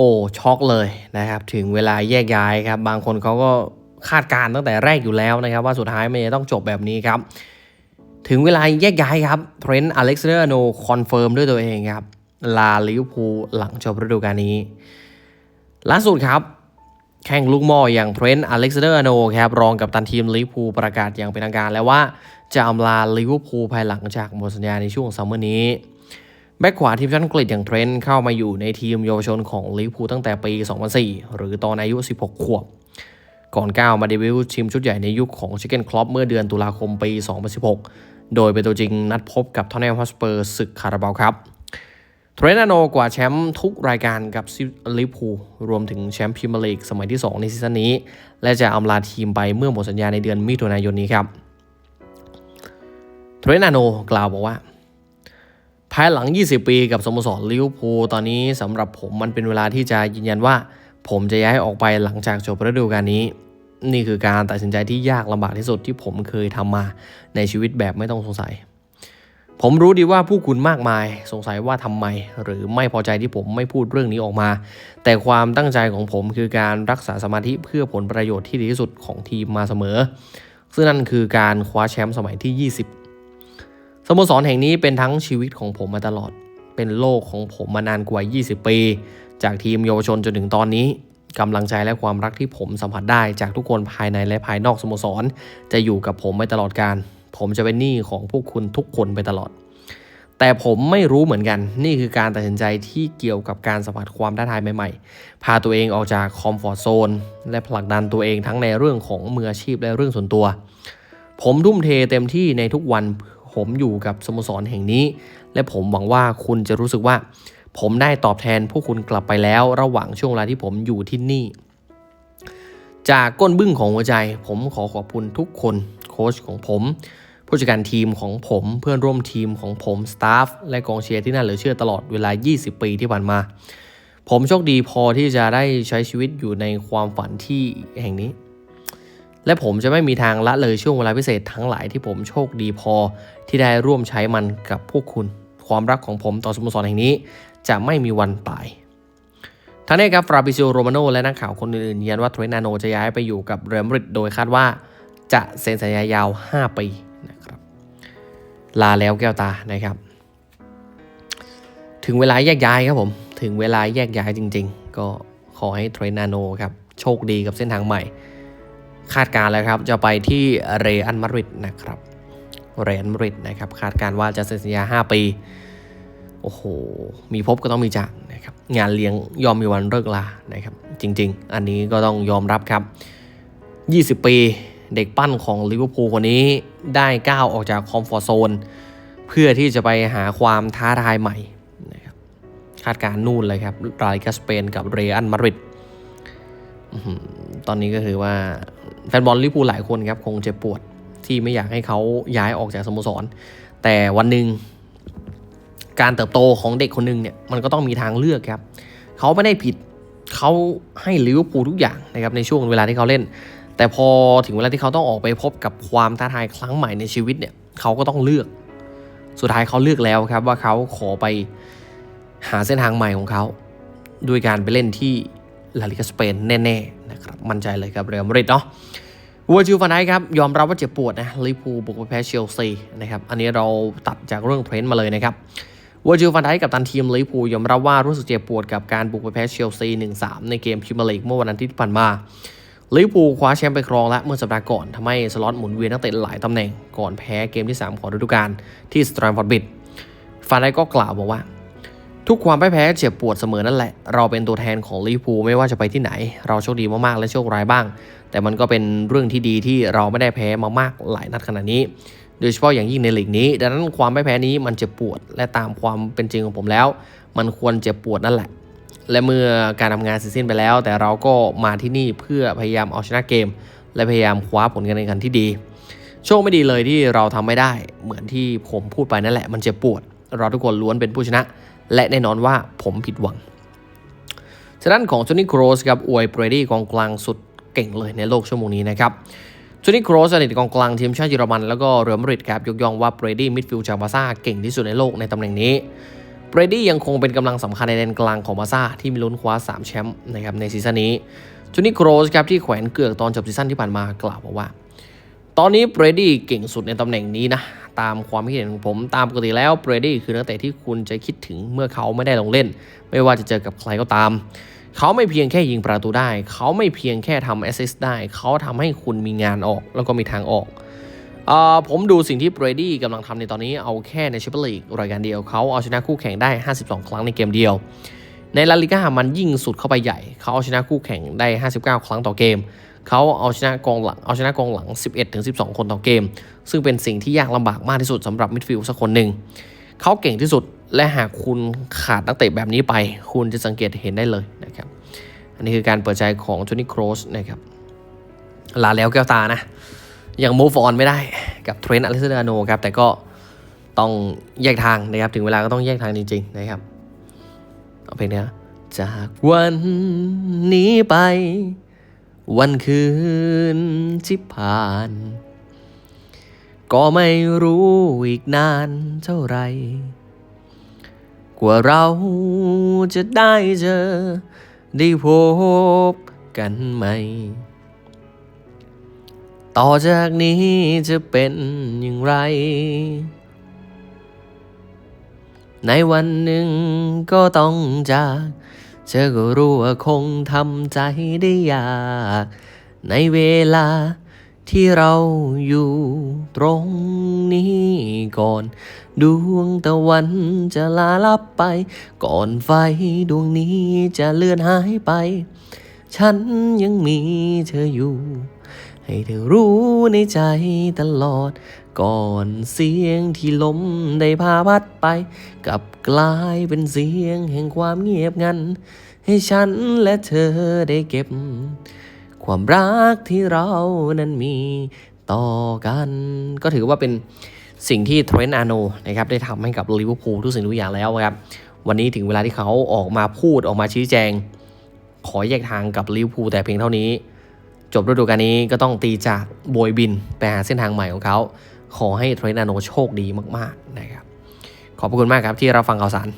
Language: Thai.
โอ้ช็อกเลยนะครับ ถึงเวลาแยกย้ายครับ บางคนเขาก็คาดการณ์ตั้งแต่แรกอยู่แล้วนะครับ ว่าสุดท้ายมันจะต้องจบแบบนี้ครับ ถึงเวลาแยกย้ายครับเทรนต์อเล็กซานเดอร์โนคอนเฟิร์มด้วยตัวเองครับ ลาลิเวอร์พูลหลังจบฤดูกาลนี้ ล่าสุดครับ แข่งลูกม่ออย่างเทรนต์อเล็กซานเดอร์โนครับรองกับตันทีมลิเวอร์พูลประกาศอย่างเป็นทางการแล้วว่า จะอำลาลิเวอร์พูลภายหลังจากหมดสัญญาในช่วงซัมเมอร์นี้ แบ็กขวาทีมชาติอังกฤษอย่างเทรนต์เข้ามาอยู่ในทีมเยาวชนของลิเวอร์พูลตั้งแต่ปี 2004 หรือตอนอายุ 16 ขวบ ก่อนก้าวมาเดบิวต์ทีมชุดใหญ่ในยุคของชิคเก้นคลอปเมื่อเดือนตุลาคมปี 2016 โดยเป็นตัวจริงนัดพบกับทอนแนมฮอสเปอร์ศึกคาราบาวครับเทรนต์อโนกว่าแชมป์ทุกรายการกับลิเวอร์พูลรวมถึงแชมป์พรีเมียร์ลีกสมัยที่ 2 ในซีซั่นนี้ และจะอำลาทีมไปเมื่อหมดสัญญาในเดือนมิถุนายนนี้ครับเทรนต์อโนกล่าวบอกว่า ภายหลัง 20 ปีกับสโมสรลิเวอร์พูลตอนนี้สำหรับผมมันเป็นเวลาที่จะยืนยันว่า ผมจะย้ายออกไปหลังจากจบฤดูกาลนี้ นี่คือการตัดสินใจที่ยากลำบากที่สุดที่ผมเคยทำมาในชีวิตแบบไม่ต้องสงสัย ผมรู้ดีว่าผู้คุณมากมายสงสัยว่าทำไม หรือไม่พอใจที่ผมไม่พูดเรื่องนี้ออกมา แต่ความตั้งใจของผมคือการรักษาสมาธิเพื่อผลประโยชน์ที่ดีที่สุดของทีมมาเสมอซึ่งนั่นคือการคว้าแชมป์สมัยที่20 สโมสรแห่งนี้เป็นทั้งชีวิตของผมมาตลอด เป็นโลกของผมมานานกว่า 20 ปี จากทีมเยาวชนจนถึงตอนนี้กำลังใจและความรักที่ผมสัมผัสได้จากทุกคนภายในและภายนอกสโมสร จะอยู่กับผมไปตลอดการ ผมจะเป็นหนี้ของพวกคุณทุกคนไปตลอด แต่ผมไม่รู้เหมือนกัน นี่คือการตัดสินใจที่เกี่ยวกับการสัมผัสความท้าทายใหม่ๆ พาตัวเองออกจากคอมฟอร์ทโซนและผลักดันตัวเองทั้งในเรื่องของมืออาชีพและเรื่องส่วนตัว ผมทุ่มเทเต็มที่ในทุกวัน ผมอยู่กับสโมสรแห่งนี้ และผมหวังว่าคุณจะรู้สึกว่า ผมได้ตอบแทนพวกคุณกลับไปแล้วระหว่างช่วงเวลาที่ผมอยู่ที่นี่ จากก้นบึ้งของหัวใจ ผมขอขอบคุณทุกคนโค้ชของผม ผู้จัดการทีมของผมเพื่อนร่วมทีมของผมสตาฟและกองเชียร์ที่น่าเหลือเชื่อตลอดเวลา 20 ปีที่ผ่านมา ผมโชคดีพอที่จะได้ใช้ชีวิตอยู่ในความฝันที่แห่งนี้ และผมจะไม่มีทางละเลยช่วงเวลาพิเศษทั้งหลายที่ผมโชคดีพอ ที่ได้ร่วมใช้มันกับพวกคุณ ความรักของผมต่อสโมสรแห่งนี้ จะไม่มีวันตายทั้งนี้ครับฟราบิซิโอโรมาโนและนักข่าวคนอื่นๆยืนยันว่าเทรนนาโนจะย้ายไปอยู่กับเรอัลมาดริดโดยคาดว่าจะเซ็นสัญญายาว 5 ปีนะครับลาแล้วแก้วตานะครับ ถึงเวลาแยกย้ายครับผม ถึงเวลาแยกย้ายจริง ๆ ก็ขอให้เทรนนาโนครับโชคดีกับเส้นทางใหม่ คาดการณ์แล้วครับจะไปที่เรอัลมาดริดนะครับเรอัลมาดริดนะครับคาดการ์ว่าจะเซ็นสัญญา 5 ปีโอ้โห มีพบก็ต้องมีจากนะครับงานเลี้ยงยอมมีวันเลิกลานะครับจริง ๆ อันนี้ก็ต้องยอมรับครับ 20 ปีเด็กปั้นของลิเวอร์พูลคนนี้ได้ก้าวออกจากคอมฟอร์ทโซน เพื่อที่จะไปหาความท้าทายใหม่นะครับคาดการ์นู่นเลยครับรายกาสเปนกับเรอัลมาดริดตอนนี้ก็คือว่า แฟนบอลลิเวอร์พูหลายคนครับคงเจ็บปวดที่ไม่อยากให้เขาย้ายออกจากสโมสร แต่วันหนึ่งการเติบโตของเด็กคนหนึ่งเนี่ยมันก็ต้องมีทางเลือกครับเขาไม่ได้ผิดเขาให้ลิเวอร์พูลทุกอย่างนะครับในช่วงเวลาที่เขาเล่น แต่พอถึงเวลาที่เขาต้องออกไปพบกับความท้าทายครั้งใหม่ในชีวิตเนี่ยเขาก็ต้องเลือก สุดท้ายเขาเลือกแล้วครับว่าเขาขอไปหาเส้นทางใหม่ของเขาด้วยการไปเล่นที่ ลาลิกาสเปนแน่ๆนะครับมั่นใจเลยครับเรอัลมาดริดเนาะวัวจิวฟานไดครับยอมรับว่าเจ็บปวดนะลิเวอร์พูบุกไปแพ้เชลซีนะครับอันนี้เราตัดจากเรื่องเทรนด์มาเลยนะครับวัวจิวฟานไดกับตันทีมลิเวอร์พูยอมรับว่ารู้สึกเจ็บปวดกับการบุกไปแพ้เชลซี 1-3 ในเกมพรีเมียร์ลีกเมื่อวันอาทิตย์ที่ผ่านมาลิเวอร์พูคว้าแชมป์ไปครองและเมื่อสัปดาห์ก่อนทำให้สล็อตหมุนเวียนนักเตะหลายตำแหน่งก่อนแพ้เกมที่ 3 ของฤดูกาลที่สตรมฟอร์ดบิดฟานไดก็กล่าวบอกว่า ทุกความพ่ายแพ้เจ็บปวดเสมอนั่นแหละ เราเป็นตัวแทนของลิเวอร์พูลไม่ว่าจะไปที่ไหน เราโชคดีมากๆและโชคร้ายบ้าง แต่มันก็เป็นเรื่องที่ดีที่เราไม่ได้แพ้มามากหลายนัดขนาดนี้ โดยเฉพาะอย่างยิ่งในลีกนี้ ดังนั้นความไม่แพ้นี้มันเจ็บปวดและตามความเป็นจริงของผมแล้ว มันควรเจ็บปวดนั่นแหละ และเมื่อการทำงานเสร็จสิ้นไปแล้ว แต่เราก็มาที่นี่เพื่อพยายามเอาชนะเกม และพยายามคว้าผลการแข่งขันที่ดี โชคไม่ดีเลยที่เราทำไม่ได้ เหมือนที่ผมพูดไปนั่นแหละ มันเจ็บปวด เราทุกคนล้วนเป็นผู้ชนะ และแน่นอนว่าผมผิดหวังฉะนั้นของจอห์นนี่โครสครับอวยเบรดี้กองกลางสุดเก่งเลยในโลกชั่วโมงนี้นะครับจอห์นนี่โครสอดีตกองกลางทีมชาติเยอรมันแล้วก็เรือมริดครับยกย่องว่าเบรดี้มิดฟิลด์จากบาซ่าเก่งที่สุดในโลกในตำแหน่งนี้เบรดี้ยังคงเป็นกำลังสำคัญในแดนกลางของบาซ่าที่มีลุ้นคว้า 3 แชมป์นะครับในซีซั่นนี้จูนี่โครสครับที่แขวนเกือกตอนจบซีซั่นที่ผ่านมากล่าวบอกว่า ตอนนี้เบรดี้เก่งสุดในตำแหน่งนี้นะ ตามความคิดเห็นของผมตามปกติแล้วเบรดี้คือนักเตะที่คุณจะคิดถึงเมื่อเขาไม่ได้ลงเล่น ไม่ว่าจะเจอกับใครก็ตาม เขาไม่เพียงแค่ยิงประตูได้ เขาไม่เพียงแค่ทำแอสซิสต์ได้ เขาทำให้คุณมีงานออกแล้วก็มีทางออกอผมดูสิ่งที่เบรดี้กำลังทำในตอนนี้เอาแค่ในแชมเปี้ยนลีกรายการเดียวเขาเอาชนะคู่แข่งได้ 52 ครั้งในเกมเดียว ในลาลิก้ามันยิ่งสุดเข้าไปใหญ่ เขาเอาชนะคู่แข่งได้ 59 ครั้งต่อเกม เขาเอาชนะกองหลังเอาชนะกองหลัง 11-12 คนต่อเกม ซึ่งเป็นสิ่งที่ยากลำบากมากที่สุดสำหรับมิดฟิลด์สักคนหนึ่งเขาเก่งที่สุดและหากคุณขาดนักเตะแบบนี้ไป คุณจะสังเกตเห็นได้เลยนะครับ อันนี้คือการเปิดใจของโจนี่โครสนะครับลาแล้วแก้วตานะ ยัง move on ไม่ได้กับเทรนต์อเล็กซานเดอร์โนครับ แต่ก็ต้องแยกทางนะครับ ถึงเวลาก็ต้องแยกทางจริง ๆ นะครับ เอาเพลงนี้จากวันนี้ไป วันคืนที่ผ่าน ก็ไม่รู้อีกนานเท่าไร กว่าเราจะได้เจอ ได้พบกันใหม่ ต่อจากนี้จะเป็นอย่างไร ในวันหนึ่งก็ต้องจาก เธอก็รู้ว่าคงทำใจได้ยากในเวลาที่เราอยู่ตรงนี้ก่อน ดวงตะวันจะลาลับไป ก่อนไฟดวงนี้จะเลื่อนหายไป ฉันยังมีเธออยู่ ให้เธอรู้ในใจตลอด ก่อนเสียงที่ลมได้พาพัดไป กลับกลายเป็นเสียงแห่งความเงียบงัน ให้ฉันและเธอได้เก็บ ความรักที่เรานั้นมีต่อกัน ก็ถือว่าเป็นสิ่งที่เทรนต์อาโนนะครับได้ทำให้กับลิเวอร์พูลทุกสิ่งทุกอย่างแล้วครับ วันนี้ถึงเวลาที่เขาออกมาพูดออกมาชี้แจง ขอแยกทางกับลิเวอร์พูลแต่เพียงเท่านี้ จบฤดูกาลนี้ก็ต้องตีจากโบยบินไปหาเส้นทางใหม่ของเขา ขอให้เทรนนาโนโชคดีมาก ๆ นะครับ ขอบพระคุณมากครับที่รับฟังข่าวสาร